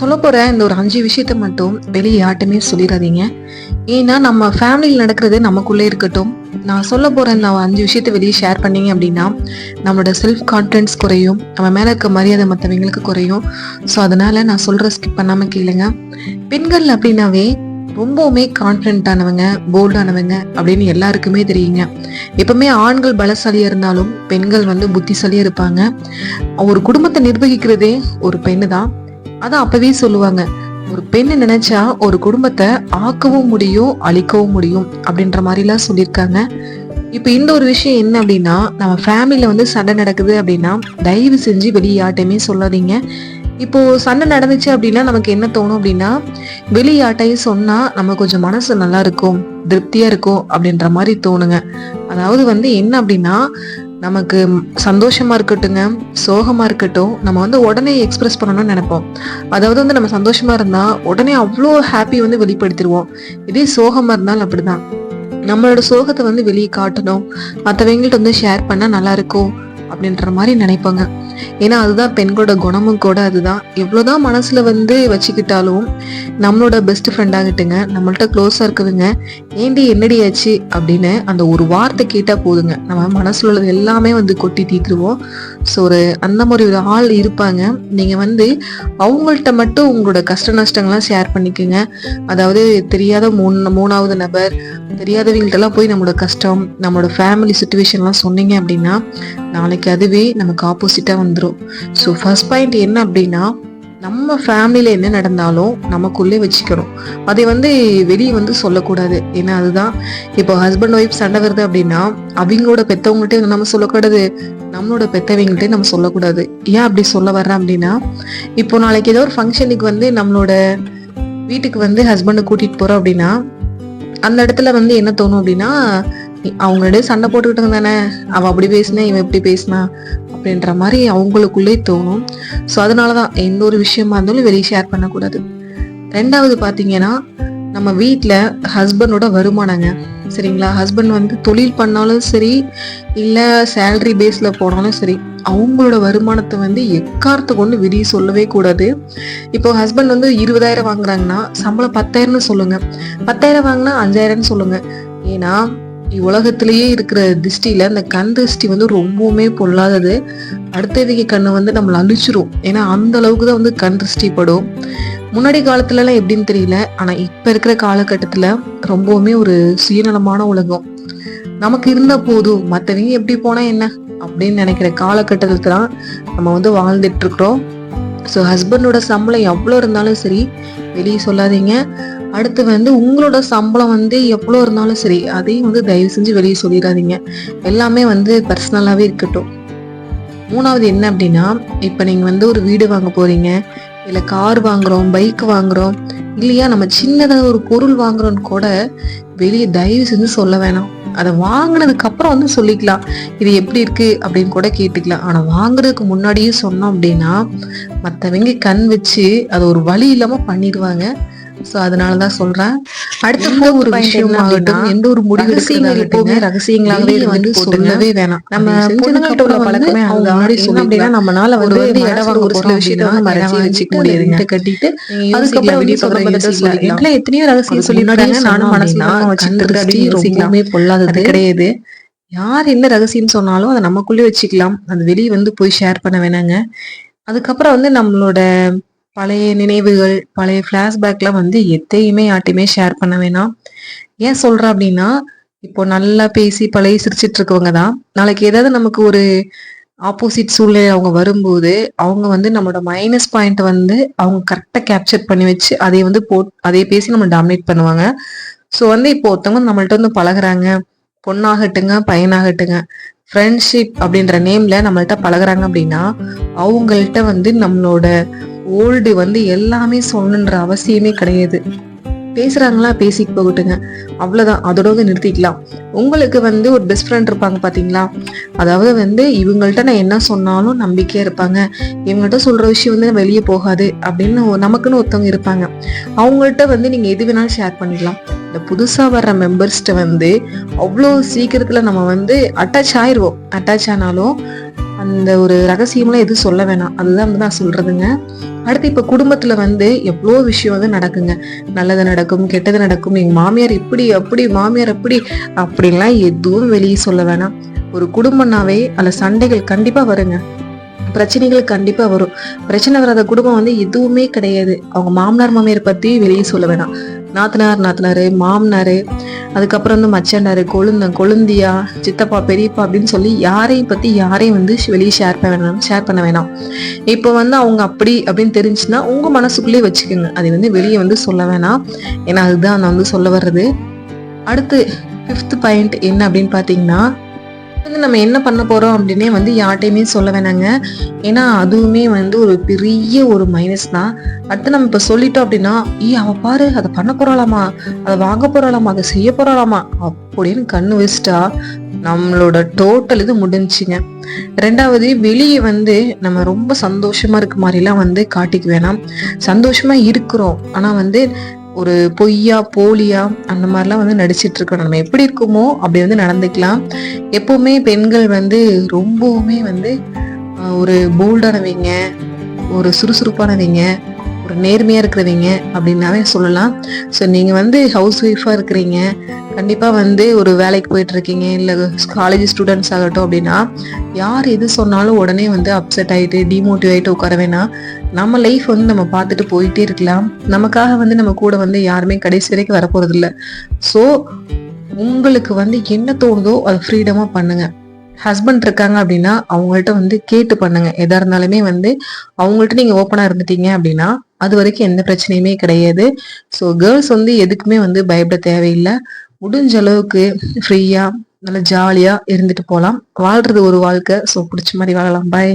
சொல்ல போகிற இந்த ஒரு அஞ்சு விஷயத்த மட்டும் வெளியே யார்ட்டுமே சொல்லிடாதீங்க. ஏன்னா நம்ம ஃபேமிலியில் நடக்கிறது நமக்குள்ளே இருக்கட்டும். நான் சொல்ல போகிற இந்த அஞ்சு விஷயத்த வெளியே ஷேர் பண்ணீங்க அப்படின்னா நம்மளோட செல்ஃப் கான்ஃபிடன்ஸ் குறையும். நம்ம மேலே இருக்க மரியாதை மற்றவங்களுக்கு குறையும். ஸோ அதனால் நான் சொல்கிற ஸ்கிப் பண்ணாமல் கேளுங்க. பெண்கள் அப்படின்னாவே ரொம்பவுமே கான்ஃபிடென்ட்டானவங்க போல்டானவங்க அப்படின்னு எல்லாருக்குமே தெரியுங்க. எப்பவுமே ஆண்கள் பலசாலியாக இருந்தாலும் பெண்கள் வந்து புத்திசாலியாக இருப்பாங்க. ஒரு குடும்பத்தை நிர்வகிக்கிறதே ஒரு பெண்ணு தான் அதான் அப்பவே சொல்லுவாங்க. ஒரு பெண் நினைச்சா ஒரு குடும்பத்தை ஆக்கவும் முடியும் அழிக்கவும் முடியும் அப்படின்ற மாதிரிலாம் சொல்லியிருக்காங்க. இப்போ இந்த ஒரு விஷயம் என்ன அப்படின்னா நம்ம ஃபேமிலியில் வந்து சண்டை நடக்குது அப்படின்னா தயவு செஞ்சு வெளியே யார்ட்டையுமே சொல்லாதீங்க. இப்போ சண்டை நடந்துச்சு அப்படின்னா நமக்கு என்ன தோணும் அப்படின்னா வெளியாட்டையும் சொன்னா நம்ம கொஞ்சம் மனசு நல்லா இருக்கும் திருப்தியா இருக்கும் அப்படின்ற மாதிரி தோணுங்க. அதாவது வந்து என்ன அப்படின்னா நமக்கு சந்தோஷமா இருக்கட்டுங்க சோகமா இருக்கட்டும் நம்ம வந்து உடனே எக்ஸ்பிரஸ் பண்ணணும்னு நினைப்போம். அதாவது வந்து நம்ம சந்தோஷமா இருந்தா உடனே அவ்வளோ ஹாப்பி வந்து வெளிப்படுத்திடுவோம். இதே சோகமா இருந்தாலும் அப்படிதான். நம்மளோட சோகத்தை வந்து வெளியே காட்டணும். மற்றவங்கள்ட்ட வந்து ஷேர் பண்ணா நல்லா இருக்கும் அப்படின்ற மாதிரி நினைப்பாங்க. ஏன்னா அதுதான் பெண்களோட குணமும் கூட அதுதான். எவ்வளோதான் மனசில் வந்து வச்சுக்கிட்டாலும் நம்மளோட பெஸ்ட் ஃப்ரெண்ட் ஆகட்டுங்க. நம்மள்ட்ட க்ளோஸாக இருக்குதுங்க. ஏண்டி என்னடி ஆச்சு? அப்படின்னு அந்த ஒரு வார்த்தை கேட்டால் போதுங்க. நம்ம மனசில் உள்ளது எல்லாமே வந்து கொட்டி தீர்த்துருவோம் ஸோ ஒரு அந்த மாதிரி ஒரு ஆள் இருப்பாங்க. நீங்கள் வந்து அவங்கள்ட்ட மட்டும் உங்களோட கஷ்ட நஷ்டங்கள்லாம் ஷேர் பண்ணிக்கோங்க. அதாவது தெரியாத மூணு மூணாவது நபர் தெரியாதவங்கள்ட்டலாம் போய் நம்மளோட கஷ்டம் நம்மளோட ஃபேமிலி சுச்சுவேஷன்லாம் சொன்னீங்க அப்படின்னா நாளைக்கு அதுவே நமக்கு ஆப்போசிட்டாக வந்துடும் ஸோ ஃபர்ஸ்ட் பாயிண்ட் என்ன அப்படின்னா நம்ம ஃபேமிலியில் என்ன நடந்தாலும் நமக்குள்ளே வச்சுக்கணும். அதை வந்து வெளியே வந்து சொல்லக்கூடாது. ஏன்னா அதுதான். இப்போ ஹஸ்பண்ட் ஒய்ஃப் சண்டை வருது அப்படின்னா அவங்களோட பெத்தவங்கள்ட்டே நம்ம சொல்லக்கூடாது. நம்மளோட பெற்றவங்கள்ட்டே நம்ம சொல்லக்கூடாது. ஏன் அப்படி சொல்ல வர்றேன் அப்படின்னா இப்போ நாளைக்கு ஏதோ ஒரு ஃபங்க்ஷனுக்கு வந்து நம்மளோட வீட்டுக்கு வந்து ஹஸ்பண்டை கூட்டிகிட்டு போகிறோம் அப்படின்னா அந்த இடத்துல வந்து என்ன தோணும் அப்படின்னா அவங்களோட சண்டை போட்டுக்கிட்டு தானே அவள் அப்படி பேசினேன் இவன் இப்படி பேசினா. அப்படின்ற மாதிரி அவங்களுக்குள்ளே தோணும். ஸோ அதனால தான் எந்த ஒரு விஷயமா இருந்தாலும் வெளியே ஷேர் பண்ணக்கூடாது. ரெண்டாவது பார்த்தீங்கன்னா நம்ம வீட்டில் ஹஸ்பண்டோட வருமானங்க. சரிங்களா? ஹஸ்பண்ட் வந்து தொழில் பண்ணாலும் சரி இல்லை சேலரி பேஸில் போனாலும் சரி அவங்களோட வருமானத்தை வந்து எக்காரத்தை கொண்டு வெளியே சொல்லவே கூடாது. இப்போ ஹஸ்பண்ட் வந்து இருபதாயிரம் வாங்குறாங்கன்னா சம்பளம் பத்தாயிரம்னு சொல்லுங்க. பத்தாயிரம் வாங்கினா அஞ்சாயிரம்னு சொல்லுங்க. ஏன்னா உலகத்திலேயே இருக்கிற திருஷ்டியில இந்த கண் திருஷ்டி வந்து ரொம்பவுமே பொல்லாதது. அடுத்தவங்க கண்ணை வந்து நம்மளை அழிச்சிரும். ஏன்னா அந்த அளவுக்கு தான் வந்து கண் திருஷ்டி படும். முன்னாடி காலத்துல எல்லாம் எப்படின்னு தெரியல. ஆனா இப்ப இருக்கிற காலகட்டத்துல ரொம்பவுமே ஒரு சுயநலமான உலகம். நமக்கு இருந்த போதும். மற்றவங்க எப்படி போனா என்ன? அப்படின்னு நினைக்கிற காலகட்டத்துல தான் நம்ம வந்து வாழ்ந்துட்டு இருக்கிறோம். ஸோ ஹஸ்பண்டோட சம்பளம் எவ்வளோ இருந்தாலும் சரி வெளியே சொல்லாதீங்க. அடுத்து வந்து உங்களோட சம்பளம் வந்து எவ்வளோ இருந்தாலும் சரி அதையும் வந்து தயவு செஞ்சு வெளியே சொல்லிடாதீங்க. எல்லாமே வந்து பர்சனலாகவே இருக்கட்டும். மூணாவது என்ன அப்படின்னா இப்போ நீங்கள் வந்து ஒரு வீடு வாங்க போறீங்க. இல்லை கார் வாங்குறோம் பைக் வாங்குறோம் இல்லையா நம்ம சின்னதாக ஒரு பொருள் வாங்குறோம்னு கூட வெளியே தயவு செஞ்சு சொல்ல வேணாம். அதை வாங்கினதுக்கு அப்புறம் வந்து சொல்லிக்கலாம். இது எப்படி இருக்கு அப்படின்னு கூட கேட்டுக்கலாம். ஆனா வாங்குறதுக்கு முன்னாடியே சொன்னோம் அப்படின்னா மற்றவங்க கண் வச்சு அதை ஒரு வழி இல்லாம பண்ணிடுவாங்க. சோ அதனாலதான் சொல்றேன். அடுத்த எந்த ஒரு விஷயம் ஆகட்டும் எந்த ஒரு முடிவு ரகசியங்கள் எப்பவுமே ரகசியங்களாகவே வந்து சொல்லவே வேணாம். நம்ம பொண்ணுங்கள்ட்ட உள்ள பழக்கமே அவங்க முன்னாடி சொல்லி அப்படின்னா நம்மளால ஒரு வந்து இடம் வாங்க ஒரு சில விஷயத்த வந்து மறைச்சி வச்சுக்க முடியாதுங்க கட்டிட்டு அதுக்கப்புறம் வெளியே சொல்ல எத்தனையோ ரகசியம் சொல்லிட்டாங்க நானும் மனசுல வச்சுட்டு ரொம்பவுமே பொல்லாதது. கிடையாது. யார் என்ன ரகசியம் சொன்னாலும் அதை நமக்குள்ளே வச்சுக்கலாம். அது வெளியே வந்து போய் ஷேர் பண்ண வேணாங்க. அதுக்கப்புறம் வந்து நம்மளோட பழைய நினைவுகள் பழைய ஃப்ளாஷ்பேக்லாம் வந்து எதையுமே யார்ட்டையுமே ஷேர் பண்ண வேணாம். ஏன் சொல்கிறேன் அப்படின்னா இப்போ நல்லா பேசி பழைய சிரிச்சிட்டு இருக்கவங்க தான். நாளைக்கு ஏதாவது நமக்கு ஒரு ஆப்போசிட் சூழ்நிலை அவங்க வரும்போது அவங்க வந்து நம்மளோட மைனஸ் பாயிண்ட் வந்து அவங்க கரெக்டாக கேப்சர் பண்ணி வச்சு அதை வந்து போ அதை பேசி நம்ம டாமினேட் பண்ணுவாங்க. ஸோ வந்து இப்போ ஒருத்தவங்க நம்மள்ட்ட வந்து பழகுறாங்க. பொண்ணாகட்டுங்க பையனாகட்டுங்க. ஃப்ரெண்ட்ஷிப் அப்படின்ற நேம்ல நம்மள்ட்ட பழகுறாங்க அப்படின்னா அவங்கள்ட்ட வந்து நம்மளோட ஓல்டு வந்து எல்லாமே சொல்லணுன்ற அவசியமே கிடையாது. பேசுகிறாங்களா பேசி போகட்டுங்க. அவ்வளோதான் அதோட வந்து நிறுத்திக்கலாம். உங்களுக்கு வந்து ஒரு பெஸ்ட் ஃப்ரெண்ட் இருப்பாங்க பார்த்தீங்களா அதாவது வந்து இவங்கள்ட்ட நான் என்ன சொன்னாலும் நம்பிக்கையாக இருப்பாங்க. இவங்கள்ட்ட சொல்கிற விஷயம் வந்து வெளியே போகாது அப்படின்னு நமக்குன்னு ஒருத்தவங்க இருப்பாங்க. அவங்கள்ட்ட வந்து நீங்கள் எது வேணாலும் ஷேர் பண்ணிக்கலாம். இந்த புதுசாக வர்ற மெம்பர்ஸ்கிட்ட வந்து அவ்வளோ சீக்கிரத்தில் நம்ம வந்து அட்டாச் ஆயிடுவோம் அட்டாச் ஆனாலும் அந்த ஒரு ரகசியம்லாம் எதுவும் சொல்ல வேணாம். அதுதான் வந்து நான் சொல்றதுங்க. அடுத்து இப்போ குடும்பத்தில் வந்து எவ்வளோ விஷயம் வந்து நடக்குங்க. நல்லது நடக்கும் கெட்டது நடக்கும். எங்கள் மாமியார் இப்படி அப்படி மாமியார் அப்படி அப்படின்லாம் எதுவும் வெளியே சொல்ல வேணாம். ஒரு குடும்பம்னாவே அதில் சண்டைகள் கண்டிப்பாக வருங்க. பிரச்சனைகள் கண்டிப்பாக வரும். பிரச்சனை வராத குடும்பம் வந்து எதுவுமே கிடையாது. அவங்க மாமனார் மாமியார் பற்றி வெளியே சொல்ல வேணாம். நாத்தனார் நாத்தனார் மாமனார் அதுக்கப்புறம் வந்து மச்சனார் கொழுந்தன் கொழுந்தியா சித்தப்பா பெரியப்பா அப்படின்னு சொல்லி யாரையும் பற்றி யாரையும் வந்து வெளியே ஷேர் பண்ண வேணாம் ஷேர் பண்ண வேணாம். இப்போ வந்து அவங்க அப்படி அப்படின்னு தெரிஞ்சுன்னா உங்கள் மனசுக்குள்ளே வச்சுக்கோங்க. அதை வந்து வெளியே வந்து சொல்ல வேணாம். ஏன்னா அதுதான் நான் வந்து சொல்ல வர்றது. அடுத்து ஃபிஃப்த் பாயிண்ட் என்ன அப்படின்னு பார்த்தீங்கன்னா வந்து நம்ம என்ன பண்ண போறோம் அப்படின்னே வந்து யார்ட்டையுமே சொல்ல வேணாங்க. ஏன்னா அதுவுமே வந்து ஒரு பெரிய ஒரு மைனஸ் தான். அடுத்து நம்ம இப்ப சொல்லிட்டோம் அப்படின்னா ஈ அவ பாரு அதை பண்ண போறாளாமா? அதை வாங்க போறாளாமா? அதை செய்ய போறாளாமா? அப்படின்னு கண்ணு வச்சுட்டா நம்மளோட டோட்டல் இது முடிஞ்சுங்க ரெண்டாவது வெளியே வந்து நம்ம ரொம்ப சந்தோஷமா இருக்க மாதிரிலாம் வந்து காட்டிக்க வேணாம். சந்தோஷமா இருக்கிறோம். ஆனா வந்து ஒரு பொய்யா போலியா அந்த மாதிரிலாம் வந்து நடிச்சிட்டு இருக்கணும் நம்ம எப்படி இருக்குமோ அப்படி வந்து நடந்துக்கலாம். எப்போவுமே பெண்கள் வந்து ரொம்பவுமே வந்து ஒரு போல்டானவங்க ஒரு சுறுசுறுப்பானவங்க ஒரு நேர்மையாக இருக்கிறவங்க அப்படின்னாவே சொல்லலாம். ஸோ நீங்கள் வந்து ஹவுஸ் ஒய்ஃபாக இருக்கிறீங்க கண்டிப்பாக வந்து ஒரு வேலைக்கு போயிட்டுருக்கீங்க இல்லை காலேஜ் ஸ்டூடெண்ட்ஸ் ஆகட்டும் அப்படின்னா யார் எது சொன்னாலும் உடனே வந்து அப்செட் ஆகிட்டு டிமோட்டிவ் ஆகிட்டு உட்கார வேணாம். நம்ம லைஃப் வந்து நம்ம பார்த்துட்டு போயிட்டே இருக்கலாம். நமக்காக வந்து நம்ம கூட வந்து யாருமே கடைசி வரைக்கும் வரப்போகிறதில்ல ஸோ உங்களுக்கு வந்து என்ன தோணுதோ அதை ஃப்ரீடமாக பண்ணுங்க. ஹஸ்பண்ட் இருக்காங்க அப்படின்னா அவங்கள்ட்ட வந்து கேட்டு பண்ணுங்க. எதா இருந்தாலுமே வந்து அவங்கள்ட்ட நீங்க ஓப்பனா இருந்துட்டீங்க அப்படின்னா அது வரைக்கும் எந்த பிரச்சனையுமே கிடையாது. ஸோ கேர்ள்ஸ் வந்து எதுக்குமே வந்து பயப்பட தேவையில்லை. முடிஞ்ச அளவுக்கு ஃப்ரீயா நல்லா ஜாலியா இருந்துட்டு போகலாம் வாழ்றது ஒரு வாழ்க்கை. ஸோ பிடிச்ச மாதிரி வாழலாம். பாய்